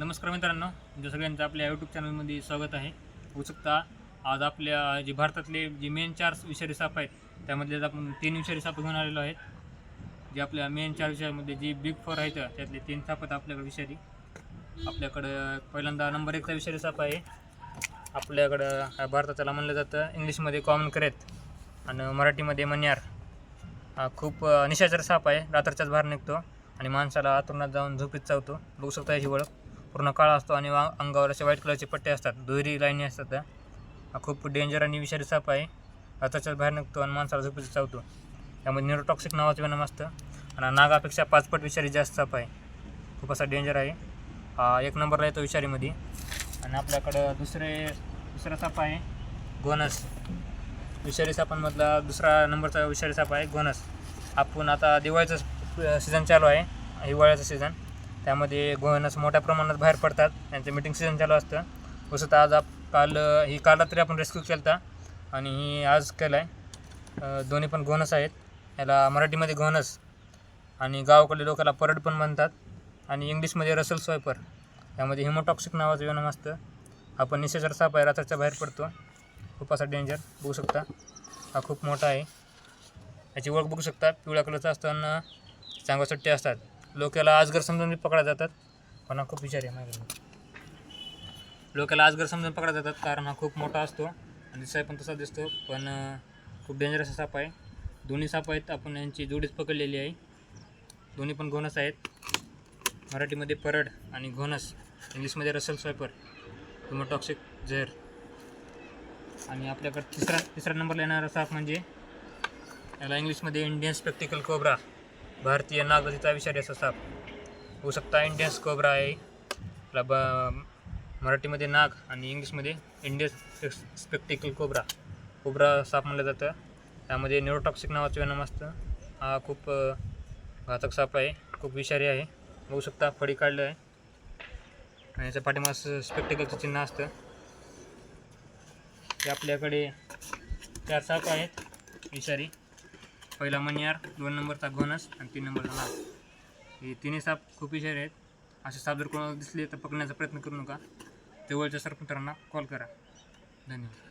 नमस्कार मित्रांनो तुमच्या सगळ्यांचं आपल्या यूट्यूब चॅनलमध्ये स्वागत आहे. उत्सुकता आज आपल्या जे भारतातले जे मेन चार विषारी साप आहेत त्यामधले आपण तीन विषारी साप घेऊन आलेलो आहेत. जे आपल्या मेन चार विषयामध्ये जे बिग फोर आहेत त्यातले तीन साप आहेत आपल्याकडे विषारी. आपल्याकडं पहिल्यांदा नंबर एकचा विषारी साप आहे. आपल्याकडं हा भारताला म्हणलं जातं इंग्लिशमध्ये कॉमन करेत आणि मराठीमध्ये मन्यार. हा खूप निशाचर साप आहे. रात्रीच्याच बाहेर निघतो आणि माणसाला आतुरणात जाऊन झोपीत चावतो. बघू शकता याची ओळख. पूर्ण काळा असतो आणि वा- अंगावर असे व्हाईट कलरचे पट्टे असतात. दुहेरी लाईनी असतात हा खूप डेंजर आणि विषारी साप आहे. रात्रीच्याच बाहेर निघतो आणि माणसाला झोपेचा चावतो. त्यामध्ये न्यूरोटॉक्सिक नावाचं वेनम असतं. आणि नागापेक्षा पाचपट विषारी जास्त साप आहे. खूप असा डेंजर आहे. हा एक नंबरला येतो विषारीमध्ये. आणि आपल्याकडं दुसरे दुसरा साप आहे. गोनस. विषारी सापांमधला दुसरा नंबरचा विषारी साप आहे गोनस. आपण आता दिवाळीचं सीझन चालू आहे. हिवाळ्याचं सीझन त्यामध्ये गोनस मोठ्या प्रमाणात बाहेर पडतात. त्यांचं मिटिंग सीझन चालू असतं. वसत आज आप काल ही काल रात्री आपण रेस्क्यू केला आणि ही आज केलं आहे दोन्ही पण गोनस आहेत. याला मराठीमध्ये गोनस आणि गावाकडले लोकाला परड पण म्हणतात. आणि इंग्लिशमध्ये रसल स्वयपर यामध्ये हिमोटॉक्सिक नावाचं वेनम असतं. आपण निशाचर साप आहे रात्रीच्या बाहेर पडतो. खूप असा डेंजर बघू शकता. हा खूप मोठा आहे. याची ओळख बघू शकता. पिवळ्या कलरचा असताना आणि चांगल्या असतात. लोकाला आजगर समजून पकडा जातात. पण हा खूप विचार आहे माझ्याकडे. लोकाला आजगर समजून पकडा जातात कारण हा खूप मोठा असतो. आणि दिसाय पण तसा दिसतो पण खूप डेंजरस साप आहे. दोन्ही साप आहेत आपण यांची जोडीच पकडलेली आहे. दोन्ही पण घोणस आहेत. मराठीमध्ये परड आणि घोणस इंग्लिशमध्ये रसल स्वायपर टॉक्सिक झेर आणि आपल्याकडे तिसरा तिसरा नंबरला येणारा साप म्हणजे याला इंग्लिशमध्ये इंडियन स्पेक्टिकल कोब्रा भारतीय नागरिकचा विषारी असा साप. होऊ शकता इंडियन कोब्रा आहे. आपला ब मराठीमध्ये नाग आणि इंग्लिशमध्ये इंडियन स्पेक्टिकल कोबरा कोबरा साप म्हणलं जातं. त्यामध्ये न्यूरोटॉक्सिक नावाचं वेनम असतं. हा खूप घातक साप आहे. खूप विषारी आहे. बघू शकता फडी काढलं आहे. आणि याच्या पाठीमास स्पेक्टिकलचं चिन्ह असतं. ते आपल्याकडे चार साप आहेत. विषारी. पहिला मनियार दोन नंबरचा घोनस आणि तीन नंबरचा नाग. हे तिन्ही साप खूप विषारी आहेत. असे साप जर कोणाला दिसले तर पकडण्याचा प्रयत्न करू नका. जवळच्या सरपंचांना कॉल करा. धन्यवाद.